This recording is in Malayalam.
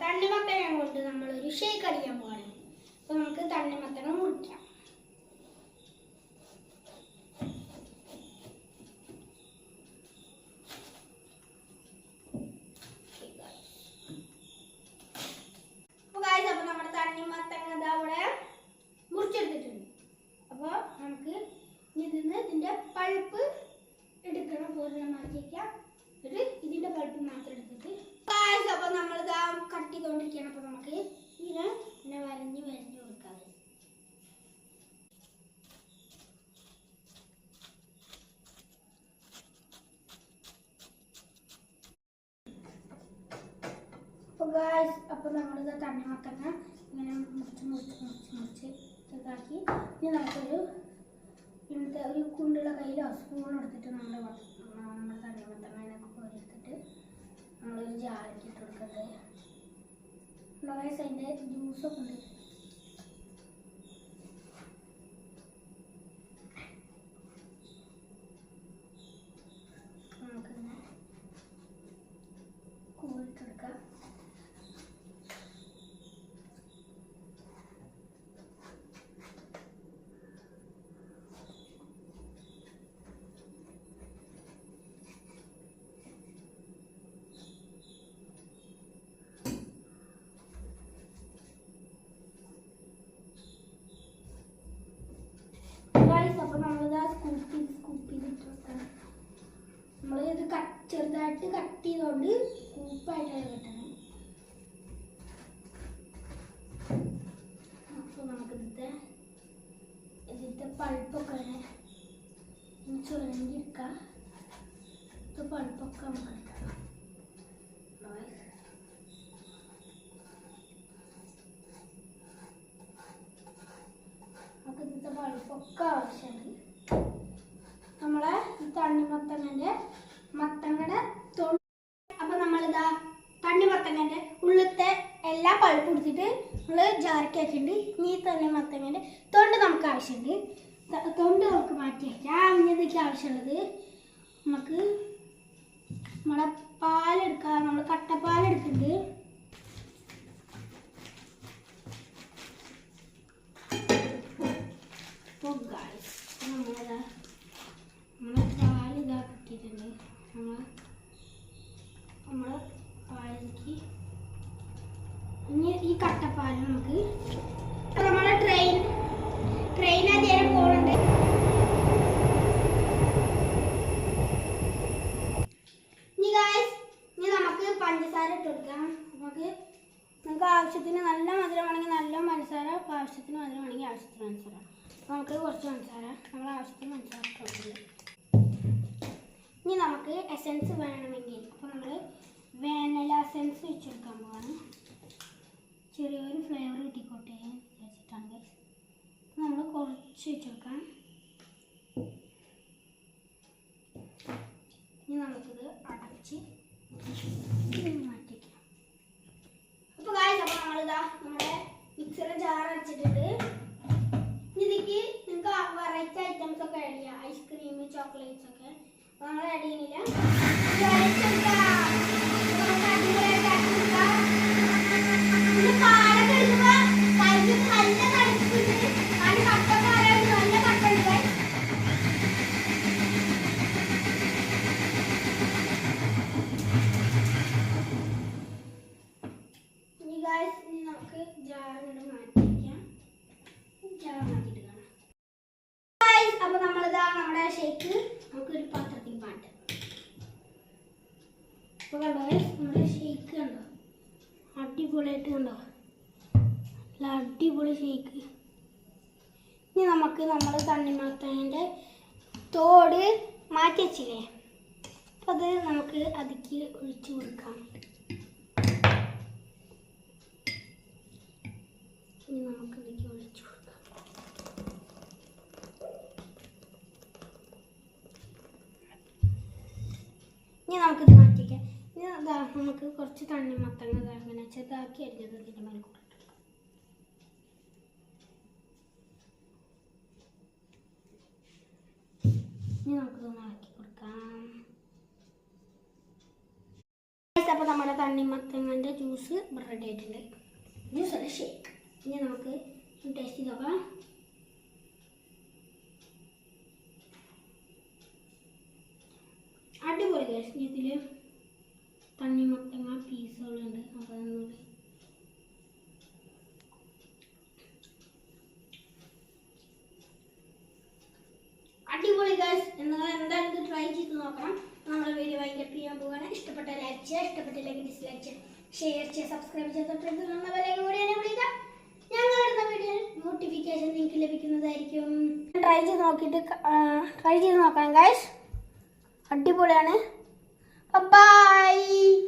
തണ്ണിമത്തനെ കൊണ്ട് നമ്മളൊരു ഷേക്ക് അടിക്കാൻ പോകണം അപ്പൊ നമുക്ക് തണ്ണിമത്തനെ മുറിക്കാം. ഗായ്സ് അപ്പോൾ നമ്മളിത് തണ്ണിമത്തങ്ങ ഇങ്ങനെ മുറിച്ച് മുറിച്ച് മുറിച്ച് മുറിച്ച് ചെറുതാക്കി ഇനി നമുക്കൊരു ഇന്നത്തെ ഒരു കുണ്ടുള്ള കയ്യിലോ സ്പൂൺ എടുത്തിട്ട് നമ്മൾ നമ്മുടെ തണ്ണിമത്തങ്ങനൊക്കെ കോരിയെടുത്തിട്ട് നമ്മളൊരു ജാറിലേക്ക് ഇട്ട് കൊടുക്കട്ടെ ഗായ്സ് അതിന്റെ ജ്യൂസൊക്കെ ഉണ്ട് നമുക്കിങ്ങനെ കോരിട്ടെടുക്കാം ഗൈസ് അപ്പോൾ നമ്മളിത് സ്കൂപ്പ് ചെയ്ത് സ്കൂപ്പ് ചെയ്തിട്ട് വെക്കണം നമ്മൾ ഇത് കട്ട് ചെറുതായിട്ട് കട്ട് ചെയ്തുകൊണ്ട് സ്കൂപ്പായിട്ടാണ് കിട്ടണം അപ്പോൾ നമുക്ക് ഇതിന്റെ ഇതിന്റെ പൾപ്പൊക്കെ ചുരണ്ടിയെടുക്കാം ഇത് പൾപ്പൊക്കെ നമുക്ക് എടുക്കാം Guys. നമുക്ക് ഇതിന്റെ പൾപ്പൊക്കെ ആവശ്യമുണ്ട് നമ്മളെ ഈ തണ്ണിമത്തങ്ങന്റെ മത്തങ്ങയുടെ തൊണ്ട് അപ്പൊ നമ്മളിതാ തണ്ണിമത്തങ്ങന്റെ ഉള്ളിലത്തെ എല്ലാ പഴുപ്പ് കൊടുത്തിട്ട് നമ്മൾ ജാറിക്കാക്കിണ്ട് നീ തന്നെ മത്തങ്ങന്റെ തൊണ്ട് നമുക്ക് ആവശ്യമുണ്ട്. തൊണ്ട് നമുക്ക് മാറ്റി വയ്ക്കാം ഇതൊക്കെ ആവശ്യമുള്ളത് നമുക്ക് നമ്മളെ പാലെടുക്കാം നമ്മൾ കട്ടപ്പാലെടുക്കുന്നുണ്ട് അപ്പോൾ ഗായ്സ് നമ്മളെ നമ്മളെ പാലിലേക്ക് ഇനി ഈ കട്ടപ്പാൽ നമുക്ക് നമ്മളെ ട്രെയിൻ ട്രെയിൻ അതേരെ പോകുന്നുണ്ട് ഇനി ഗായ്സ് ഇനി നമുക്ക് പഞ്ചസാര ഇട്ട് കൊടുക്കാം. നമുക്ക് നമുക്ക് ആവശ്യത്തിന് നല്ല മധുരമാണെങ്കിൽ നല്ല പഞ്ചസാര ആവശ്യത്തിന് മധുരമാണെങ്കിൽ ആവശ്യത്തിന് പഞ്ചസാര. അപ്പോൾ നമുക്ക് കുറച്ച് പഞ്ചസാര നമ്മൾ ആവശ്യത്തിന് പഞ്ചസാര ഇട്ട് ഇനി നമുക്ക് എസൻസ് വേണമെങ്കിൽ അപ്പോൾ നമ്മൾ വാനില എസൻസ് വെച്ചെടുക്കാൻ പോവാണ്. ചെറിയൊരു ഫ്ലേവർ കിട്ടിക്കോട്ടെ വെച്ചിട്ടാണ് ഗൈസ്. നമ്മൾ കുറച്ച് വെച്ചേക്കാം ഇനി നമുക്കിത് അടച്ച് മാറ്റിക്കാം അപ്പോൾ ഗൈസ് അപ്പോൾ നമ്മളിതാ നമ്മുടെ മിക്സറിൽ ജാർ അടച്ചിട്ടുണ്ട്. ഇനി ഇതിലേക്ക് നിങ്ങൾക്ക് വെറൈറ്റി ഐറ്റംസ് ഒക്കെ ആഡ് ഐസ്ക്രീം ചോക്ലേറ്റ്സ് ഒക്കെ. നമ്മൾ ആഡ് ചെയ്യുന്നില്ല. കണ്ടോ? നമ്മുടെ ഷേക്ക് കണ്ടോ? അടിപൊളിയായിട്ട് കണ്ടോ? നല്ല അടിപൊളി ഷേക്ക് ഇനി നമുക്ക് നമ്മൾ തണ്ണിമത്തന്റെ തോട് മാറ്റി വെച്ചില്ലേ? അപ്പം അത് നമുക്ക് അതിക്ക് ഒഴിച്ചു കൊടുക്കാം. ഇനി നമുക്ക് ഇതിലേക്ക് ഒഴിച്ചു കൊടുക്കാം. ഇനി നമുക്കിത് അതാ നമുക്ക് കുറച്ച് തണ്ണിമത്തങ്ങ ഇതാ ഇങ്ങനെ ചെറുതാക്കി അരിഞ്ഞത് ഇതിന്റെ മേലെ അപ്പൊ ഇനി നമുക്കിതൊന്ന് അപ്പോൾ നമ്മുടെ തണ്ണിമത്തങ്ങന്റെ ജ്യൂസ് റെഡി ആയിട്ടുണ്ട്. ജ്യൂസ് അല്ല ഷേക്ക് ഇനി നമുക്ക് ടേസ്റ്റ് ചെയ്ത് നോക്കാം. അടിപൊളി ടേസ്റ്റ് ഇതിൽ തണ്ണിമത്തങ്ങ പീസുകളുണ്ട് അപ്പോൾ അതൊന്നുകൂടി അടിപൊളി ഗൈസ് നിങ്ങൾ എന്തായാലും ട്രൈ ചെയ്ത് നോക്കണം. നമ്മുടെ വീഡിയോ വൈൻഡപ്പ് ചെയ്യാൻ പോവുകയാണ് ഇഷ്ടപ്പെട്ട ലൈക്ക് ചെയ്യുക ഇഷ്ടപ്പെട്ടില്ലെങ്കിൽ ഡിസ്ലൈക്ക് ചെയ്യുക. ഷെയർ ചെയ്യുക സബ്സ്ക്രൈബ് ചെയ്ത് തൊട്ടടുത്ത് വിലയും കൂടി എന്നെ വിളിക്കുക. ഞങ്ങൾ ഇടുന്ന വീഡിയോ നോട്ടിഫിക്കേഷൻ നിങ്ങൾക്ക് ലഭിക്കുന്നതായിരിക്കും. ട്രൈ ചെയ്ത് നോക്കിയിട്ട് ട്രൈ ചെയ്ത് നോക്കണം ഗൈസ് അടിപൊളിയാണ്. Bye-bye.